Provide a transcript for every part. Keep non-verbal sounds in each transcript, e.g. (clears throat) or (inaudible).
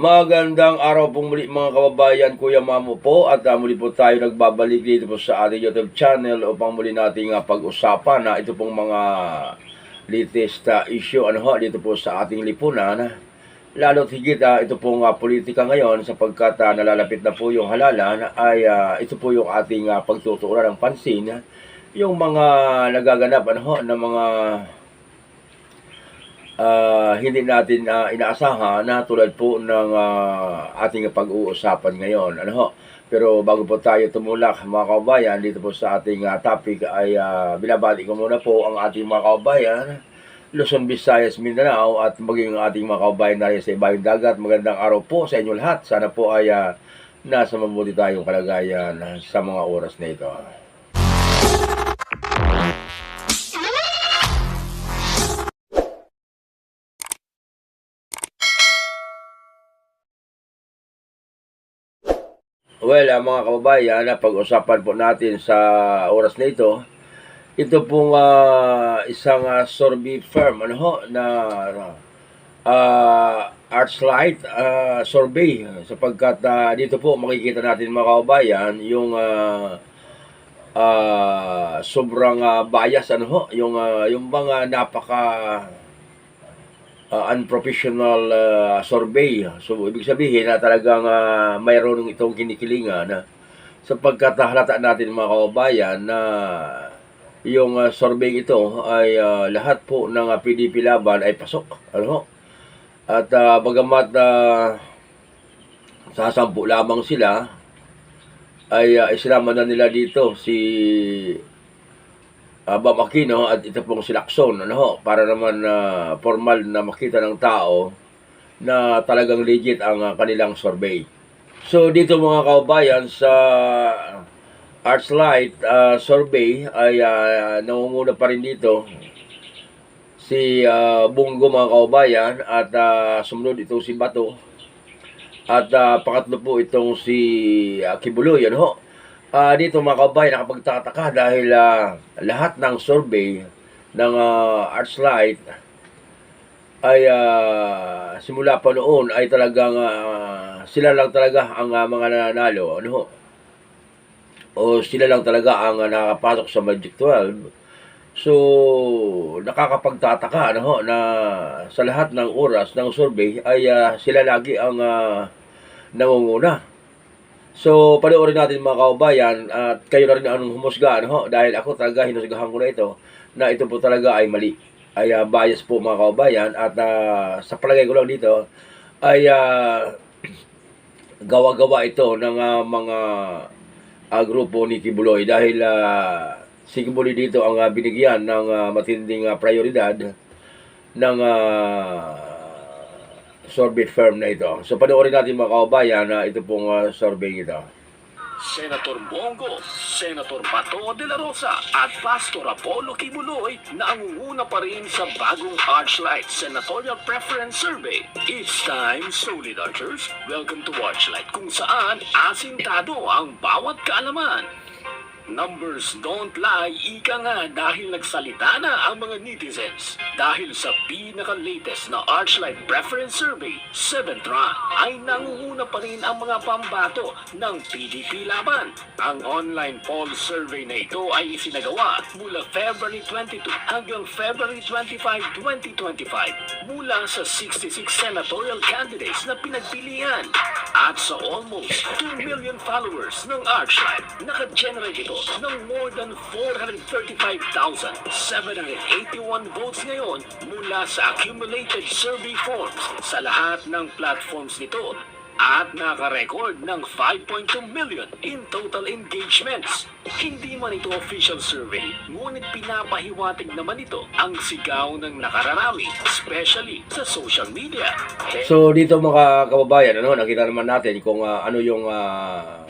Magandang araw pong muli mga kababayan, Kuya Mamo po. At uh, muli po tayo nagbabalik dito po sa ating YouTube channel upang muli nating uh, pag-usapan na ito pong mga latest uh, issue. Ano ho, dito po sa ating lipunan. Lalo't higit uh, ito pong uh, politika ngayon sapagkat uh, nalalapit na po yung halalan ay uh, ito po yung ating uh, pagtutuunan ng pansin. Yung mga nagaganap ano ho, ng mga ah, hindi natin ah, inaasahan na tulad po ng ah, ating pag-uusapan ngayon. Ano ho? Pero bago po tayo tumulak mga kaubayan dito po sa ating ah, topic ay ah, binabati ko muna po ang ating mga kaubayan Luzon, Visayas, Mindanao at maging ating mga kaubayan na rin sa ibayong dagat. Magandang araw po sa inyo lahat. Sana po ay ah, nasa mabuti tayong kalagayan sa mga oras na ito. Well, ah, mga kababayan, na pag-usapan po natin sa oras na ito, ito pong ah, isang uh, survey firm ano ho, na uh, Artslight ah, survey sapagkat ah, dito po makikita natin mga kababayan yung ah, ah, sobrang ah, bias ano ho, yung ah, yung mga napaka uh, unprofessional uh, survey. So, ibig sabihin na talagang uh, mayroon itong kinikilingan na sapagkat halata natin mga kababayan na yung uh, survey ito ay uh, lahat po ng uh, PDP laban ay pasok. Ano? At uh, bagamat uh, sasampu lamang sila ay uh, isinama na nila dito si Bam Aquino at ito pong si Lacson, ano ho, para naman na formal na makita ng tao na talagang legit ang uh, kanilang survey. So dito mga kaubayan sa Artslight uh, survey ay uh, nangunguna pa rin dito si uh, Bungo mga kaubayan at uh, sumunod itong si Bato at uh, pangatlo po itong si uh, Kibuloy, ano ho. Ah, dito mga kabayan, nakapagtataka dahil ah, lahat ng survey ng uh, Artslight ay ah, simula pa noon ay talagang ah, sila lang talaga ang ah, mga nananalo. Ano ho? O sila lang talaga ang ah, nakapasok sa Magic 12. So, nakakapagtataka ano ho, na sa lahat ng oras ng survey ay ah, sila lagi ang ah, nangunguna. So, panoorin natin mga kaubayan at kayo na rin ang humusga, ano? Dahil ako talaga hinusgahan ko na ito na ito po talaga ay mali. Ay uh, bias po mga kaubayan at uh, sa palagay ko lang dito ay uh, (clears throat) gawa-gawa ito ng uh, mga uh, grupo ni Kibuloy dahil uh, si Kibuloy dito ang uh, binigyan ng uh, matinding uh, prioridad ng uh, survey firm na ito. So panoorin natin mga kaubayan na ito pong uh, survey ito. Senator Bongo, Senator Bato de la Rosa at Pastor Apollo Kibuloy na angunguna pa rin sa bagong Archlight Senatorial Preference Survey. It's time, solid archers. Welcome to Archlight kung saan asintado ang bawat kaalaman. Numbers don't lie, ika nga dahil nagsalita na ang mga netizens. Dahil sa pinaka-latest na Archlight Preference Survey, 7th round, ay nangunguna pa rin ang mga pambato ng PDP laban. Ang online poll survey na ito ay isinagawa mula February 22 hanggang February 25, 2025 mula sa 66 senatorial candidates na pinagpilian. At sa almost 2 million followers ng Archlight, naka-generate ito ng more than 435,781 votes ngayon mula sa accumulated survey forms sa lahat ng platforms nito at naka-record ng 5.2 million in total engagements. Hindi man ito official survey, ngunit pinapahiwatig naman ito ang sigaw ng nakararami, especially sa social media. So dito mga kababayan, ano, nakita naman natin kung uh, ano yung uh,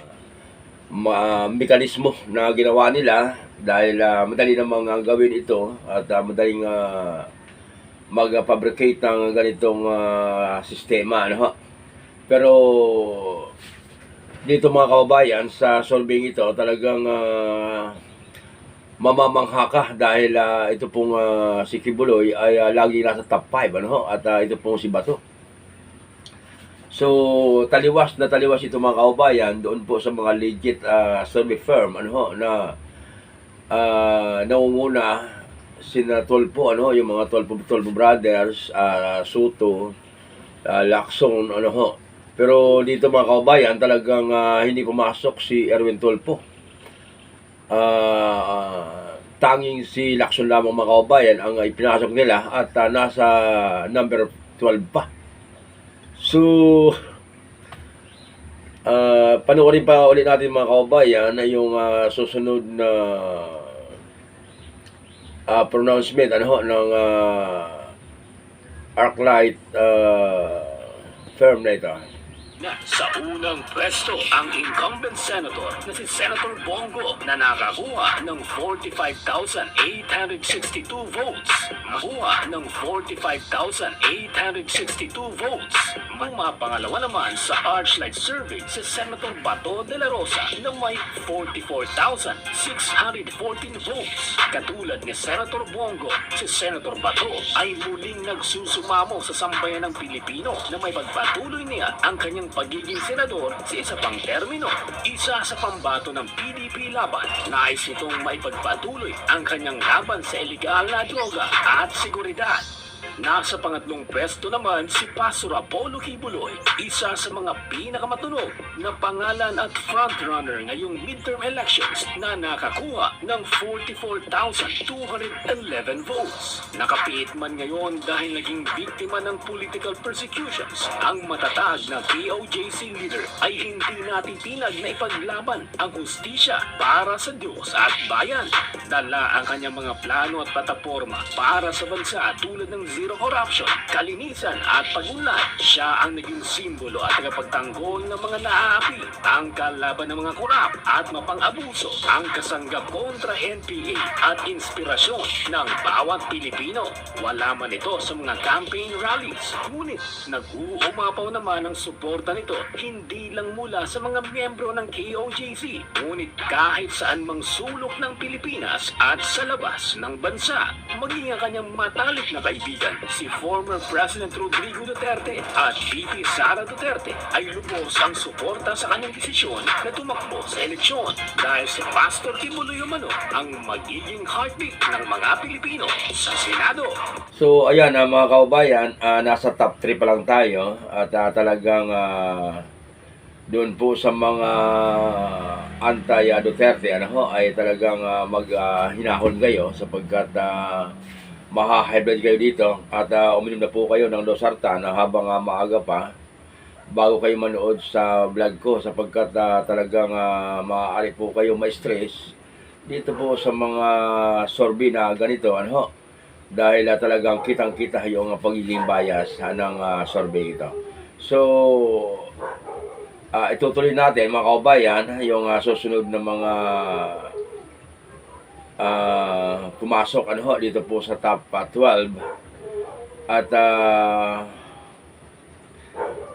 ma- mekanismo na ginawa nila dahil uh, madali namang uh, gawin ito at uh, madaling uh, mag-fabricate ng ganitong uh, sistema ano ho. Pero dito mga kababayan sa solving ito talagang uh, mamamangha ka dahil uh, ito pong uh, si Kibuloy ay uh, lagi nasa top 5 ano at uh, ito pong si Bato So, taliwas na taliwas ito mga kaubayan doon po sa mga legit ah, survey firm ano ho, na ah, nangunguna sina Tolpo, ano yung mga Tolpo, Tolpo Brothers, ah, Soto, ah, Lacson, ano ho. Pero dito mga kaubayan, talagang ah, hindi pumasok si Erwin Tolpo. Ah, tanging si Lacson lamang mga kaubayan ang ipinasok nila at ah, nasa number 12 pa. So, ah panoorin pa ulit natin mga kaubayan na yung ah, susunod na ah, pronouncement ano ng uh, Arclight ah, firm na ito. Na sa unang pwesto ang incumbent senator na si Senator Bongo na nakakuha ng 45,862 votes. Nakuha ng 45,862 votes. Ang mga pangalawa naman sa Archlight Survey si Senator Bato de la Rosa na may 44,614 votes. Katulad ni Senator Bongo, si Senator Bato ay muling nagsusumamo sa sambayan ng Pilipino na may pagpatuloy niya ang kanyang pagiging senador sa isa pang termino. Isa sa pambato ng PDP laban, nais nitong maipagpatuloy ang kanyang laban sa illegal na droga at seguridad. Nasa pangatlong pwesto naman si Pastor Apollo Kibuloy, isa sa mga pinakamatunog na pangalan at frontrunner ngayong midterm elections na nakakuha ng 44,211 votes. Nakapiit man ngayon dahil naging biktima ng political persecutions, ang matatag na POJC leader ay hindi natitinag na ipaglaban ang hustisya para sa Diyos at bayan. Dala ang kanyang mga plano at plataforma para sa bansa tulad ng zero corruption, kalinisan at pagunlad. Siya ang naging simbolo at tagapagtanggol ng mga naaapi, ang kalaban ng mga korap at mapang-abuso, ang kasanggap kontra NPA at inspirasyon ng bawat Pilipino. Wala man ito sa mga campaign rallies, ngunit nag-uumapaw naman ang suporta nito hindi lang mula sa mga miyembro ng KOJC, ngunit kahit saan mang sulok ng Pilipinas at sa labas ng bansa. Maging ang kanyang matalik na kaibigan, si former President Rodrigo Duterte at VP Sara Duterte ay lubos ang suporta sa kanyang desisyon na tumakbo sa eleksyon dahil si Pastor Kibuloy Umano ang magiging heartbeat ng mga Pilipino sa Senado. So, ayan ah, mga kaubayan, ah, nasa top 3 pa lang tayo at ah, talagang ah, doon po sa mga anti-Duterte ano ho, ay talagang ah, mag ah, hinahon kayo sapagkat uh, maha-hybrid kayo dito at ah, uminom na po kayo ng losartan na habang ah, maaga pa bago kayo manood sa vlog ko sapagkat ah, talagang ah, maaari po kayo ma-stress dito po sa mga sorbi na ganito ano dahil ah, talagang kitang-kita yung ah, pagiging bias ah, ng ah, survey ito. So, ah, itutuloy natin mga kaubayan yung ah, susunod na mga ah, pumasok ano ho, dito po sa top ah, 12 at ah,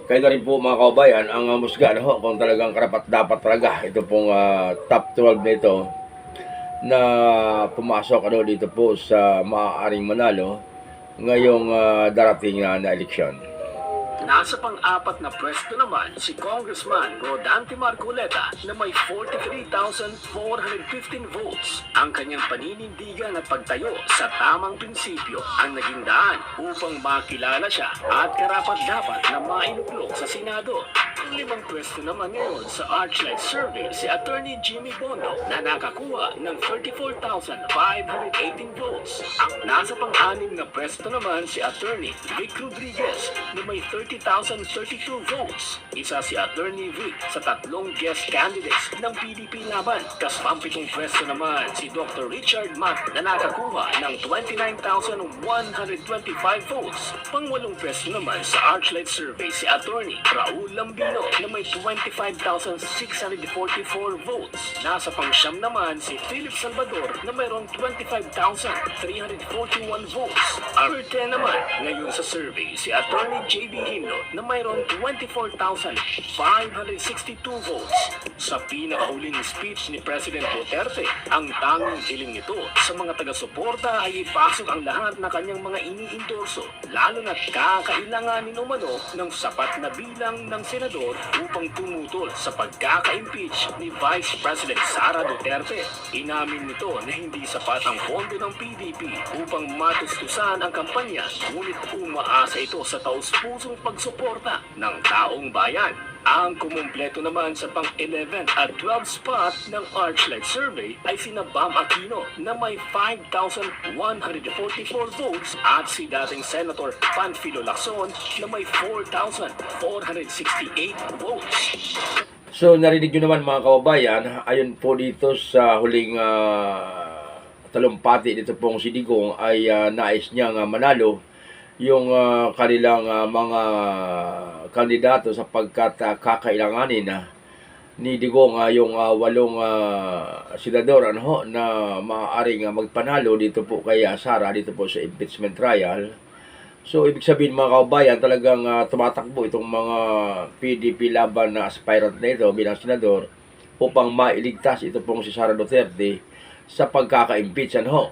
kayo na rin po mga kaubayan ang uh, musga ano ho, kung talagang karapat dapat talaga ito pong ah, top 12 na ito na pumasok ano dito po sa maaaring manalo ngayong ah, darating na, na eleksyon. Nasa pang-apat na pwesto naman si Congressman Rodante Marcoleta na may 43,415 votes. Ang kanyang paninindigan at pagtayo sa tamang prinsipyo ang naging daan upang makilala siya at karapat-dapat na mainuklong sa Senado. Ang limang pwesto naman ngayon sa Archlight Survey si Attorney Jimmy Bondo na nakakuha ng 34,518 votes. Ang nasa pang-anim na pwesto naman si Attorney Vic Rodriguez na may 30,032 votes. Isa si Attorney Vic sa tatlong guest candidates ng PDP laban. Kasampitong pwesto naman si Dr. Richard Matt na nakakuha ng 29,125 votes. Pangwalong pwesto naman sa Archlight Survey si Attorney Raul Lambino Aquino na may 25,644 votes. Nasa pangsyam naman si Philip Salvador na mayroong 25,341 votes. Number 10 naman, ngayon sa survey, si Attorney J.B. Hino na mayroong 24,562 votes. Sa pinakahuling speech ni President Duterte, ang tanging hiling nito sa mga taga-suporta ay ipasok ang lahat na kanyang mga iniindorso, lalo na kakailanganin umano ng sapat na bilang ng senador upang tumutol sa pagkaka-impeach ni Vice President Sara Duterte. Inamin nito na hindi sapat ang pondo ng PDP upang matustusan ang kampanya, ngunit umaasa ito sa taus-pusong pagsuporta ng taong bayan. Ang kumumpleto naman sa pang-11 at 12 spot ng Archlight Survey ay sina Bam Aquino na may 5,144 votes at si dating Senator Panfilo Lacson na may 4,468 votes. So narinig nyo naman mga kababayan, ayon po dito sa huling ah, talumpati dito pong si Digong ay ah, nais niyang ah, manalo yung ah, kanilang ah, mga kandidato sapagkat uh, kakailanganin na ni Digong ah, yung ah, walong ah, senador ano na maaaring ah, magpanalo dito po kay Sara dito po sa impeachment trial. So, ibig sabihin mga kaubayan, talagang ah, tumatakbo itong mga PDP laban na aspirant na ito bilang senador upang mailigtas ito pong si Sara Duterte sa pagkaka-impeach. Ano?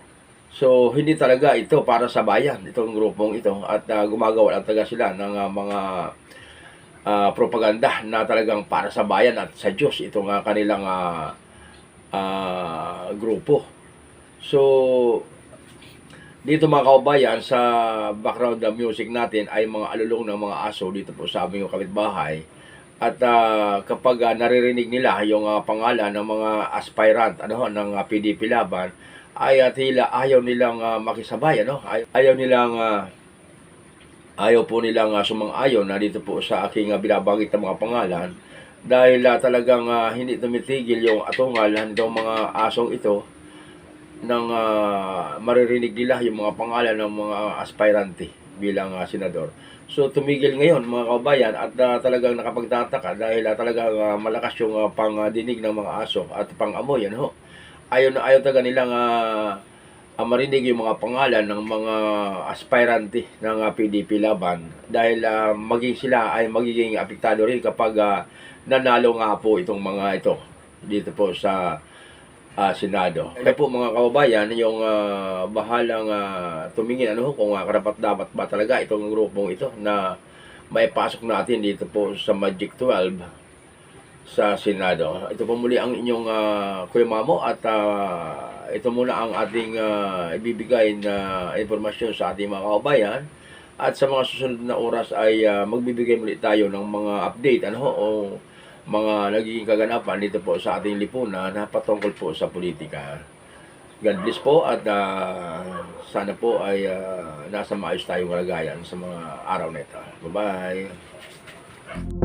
So, hindi talaga ito para sa bayan, itong grupong ito. At ah, gumagawa lang talaga sila ng ah, mga ah, propaganda na talagang para sa bayan at sa Diyos itong ah, kanilang ah, ah, grupo. So, dito mga kaubayan, sa background ng music natin ay mga alulong ng mga aso dito po sa aming kapitbahay. At ah, kapag ah, naririnig nila yung ah, pangalan ng mga aspirant ano, ng ah, PDP laban, ay uh, tila ayaw nilang ah, makisabay. Ano? Ay- ayaw nilang ah, ayaw po nilang uh, sumang-ayon na dito po sa aking uh, binabanggit na mga pangalan dahil ah, talagang ah, hindi tumitigil yung atungal nitong mga asong ito nang ah, maririnig nila yung mga pangalan ng mga aspirante bilang ah, senador. So tumigil ngayon mga kabayan at ah, talagang nakapagtataka dahil ah, talagang ah, malakas yung ah, pangdinig ng mga aso at pangamoy ano. Ayaw na ayaw talaga nilang ah, ah, marinig yung mga pangalan ng mga aspirante ng ah, PDP laban dahil ah, maging sila ay magiging apektado rin kapag ah, nanalo nga po itong mga ito dito po sa ah, Senado. Kaya po mga kababayan, yung ah, bahalang ah, tumingin ano kung uh, karapat dapat ba talaga itong grupong ito na maipasok natin dito po sa Magic 12 sa Senado. Ito po muli ang inyong ah, Kuya Mamo at ah, ito muna ang ating ah, ibibigay na informasyon sa ating mga kababayan. At sa mga susunod na oras ay ah, magbibigay muli tayo ng mga update ano o mga nagiging kaganapan dito po sa ating lipunan na patungkol po sa politika. God bless po at ah, sana po ay ah, nasa maayos tayong kalagayan sa mga araw na ito. Bye-bye!